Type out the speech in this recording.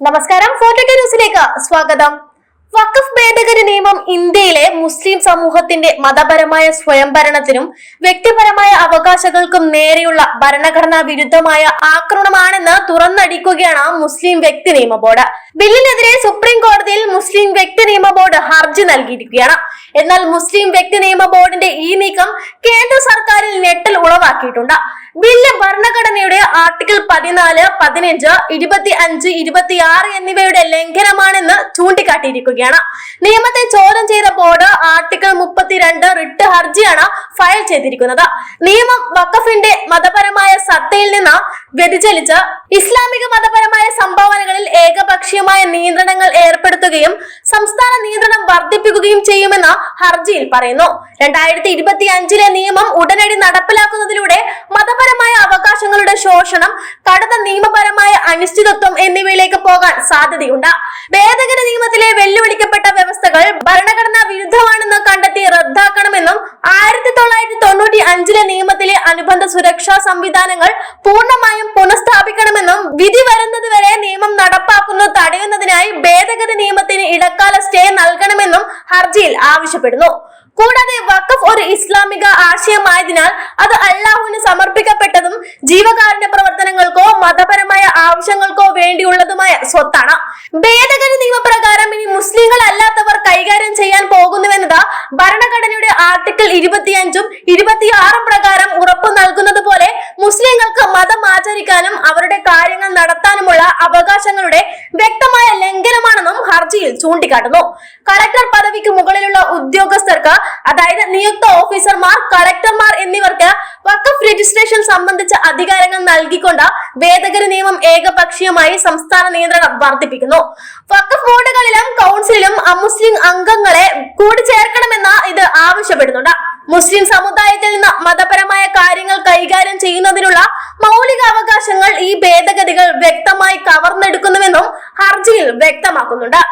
നമസ്കാരം ന്യൂസിലേക്ക് സ്വാഗതം. വഖഫ് ഭേദഗതി നിയമം ഇന്ത്യയിലെ മുസ്ലിം സമൂഹത്തിന്റെ മതപരമായ സ്വയംഭരണത്തിനും വ്യക്തിപരമായ അവകാശങ്ങൾക്കും നേരെയുള്ള ഭരണഘടനാ വിരുദ്ധമായ ആക്രമണമാണെന്ന് തുറന്നടിക്കുകയാണ് മുസ്ലിം വ്യക്തി നിയമ ബോർഡ്. ബില്ലിനെതിരെ സുപ്രീം കോടതിയിൽ മുസ്ലിം വ്യക്തി നിയമ ബോർഡ് ഹർജി നൽകിയിരിക്കുകയാണ്. എന്നാൽ മുസ്ലിം വ്യക്തി നിയമ ബോർഡിന്റെ ഈ നീക്കം കേന്ദ്ര സർക്കാരിൽ ഞെട്ടൽ ഉളവാക്കിയിട്ടുണ്ട്. ബില്ല് ഭരണഘടനയുടെ ആർട്ടിക്കിൾ പതിനാല് പതിനഞ്ച് ഇരുപത്തി അഞ്ച് ഇരുപത്തിയാറ് എന്നിവയുടെ ലംഘനമാണെന്ന് ചൂണ്ടിക്കാട്ടിയിരിക്കുകയാണ്. നിയമത്തെ ചോദ്യം ചെയ്ത ബോർഡ് ആർട്ടിക്കിൾ മുപ്പത്തിരണ്ട് റിട്ട് ഹർജിയാണ് ഫയൽ ചെയ്തിരിക്കുന്നത്. നിയമം വഖഫിന്റെ മതപരമായ സത്തയിൽ നിന്ന് വ്യതിചലിച്ച് ഇസ്ലാമിക മതപരമായ സംഭാവനകളിൽ ഏകപക്ഷീയമായ നിയന്ത്രണങ്ങൾ ഏർപ്പെടുത്തുകയും സംസ്ഥാന നിയന്ത്രണം വർദ്ധിപ്പിക്കുകയും ചെയ്യുമെന്ന് ഹർജിയിൽ പറയുന്നു. രണ്ടായിരത്തി ഇരുപത്തി അഞ്ചിലെ നിയമം ഉടനടി മതപരമായ ശോഷണം കടുത്ത നിയമപരമായ അനിശ്ചിതത്വം എന്നിവയിലേക്ക് പോകാൻ സാധ്യതയുണ്ട്. ഭേദഗതി നിയമത്തിലെ വെല്ലുവിളിക്കപ്പെട്ട വ്യവസ്ഥകൾ ഭരണഘടനാ വിരുദ്ധമാണെന്ന് കണ്ടെത്തി റദ്ദാക്കണമെന്നും ആയിരത്തി തൊള്ളായിരത്തി തൊണ്ണൂറ്റി അഞ്ചിലെ നിയമത്തിലെ അനുബന്ധ സുരക്ഷാ സംവിധാനങ്ങൾ പൂർണമായും പുനഃസ്ഥാപിക്കണമെന്നും വിധി വരുന്നത് വരെ നിയമം നടപ്പാക്കുന്നത് തടയുന്നതിനായി ഭേദഗതി നിയമത്തിന് ഇടക്കാല സ്റ്റേ നൽകണമെന്നും ഹർജിയിൽ ആവശ്യപ്പെടുന്നു. കൂടാതെ വഖഫ് ആശയമായതിനാൽ അത് അള്ളാഹുവിന് സമർപ്പിക്കപ്പെട്ടതും ജീവകാരുണ്യ പ്രവർത്തനങ്ങൾക്കോ മതപരമായ ആവശ്യങ്ങൾക്കോ വേണ്ടിയുള്ളതുമായ സ്വത്താണ്. ഭേദഗതി നിയമപ്രകാരം ഇനി മുസ്ലിങ്ങൾ അല്ലാത്തവർ കൈകാര്യം ചെയ്യാൻ പോകുന്നുവെന്നത് ഭരണഘടനയുടെ ആർട്ടിക്കിൾ ഇരുപത്തിയഞ്ചും ഇരുപത്തിയാറും പ്രകാരം ഉറപ്പു നൽകുന്നത് പോലെ മുസ്ലിങ്ങൾക്ക് മതം ആചരിക്കാനും അവരുടെ കാര്യങ്ങൾ നടത്താനുമുള്ള അവകാശങ്ങളുടെ ഹർജിയിൽ ചൂണ്ടിക്കാട്ടുന്നു. കളക്ടർ പദവിക്ക് മുകളിലുള്ള ഉദ്യോഗസ്ഥർക്ക് അതായത് നിയുക്ത ഓഫീസർമാർ കളക്ടർമാർ എന്നിവർക്ക് വഖഫ് രജിസ്ട്രേഷൻ സംബന്ധിച്ച അധികാരങ്ങൾ നൽകിക്കൊണ്ട് ഭേദഗതി നിയമം ഏകപക്ഷീയമായി സംസ്ഥാന നിയന്ത്രണം വർദ്ധിപ്പിക്കുന്നു. വഖഫ് ബോർഡുകളിലും കൗൺസിലും അമുസ്ലിം അംഗങ്ങളെ കൂടിച്ചേർക്കണമെന്ന് ഇത് ആവശ്യപ്പെടുന്നുണ്ട്. മുസ്ലിം സമുദായത്തിൽ നിന്ന് മതപരമായ കാര്യങ്ങൾ കൈകാര്യം ചെയ്യുന്നതിനുള്ള മൗലിക അവകാശങ്ങൾ ഈ ഭേദഗതികൾ വ്യക്തമായി കവർന്നെടുക്കുന്നുവെന്നും ഹർജിയിൽ വ്യക്തമാക്കുന്നുണ്ട്.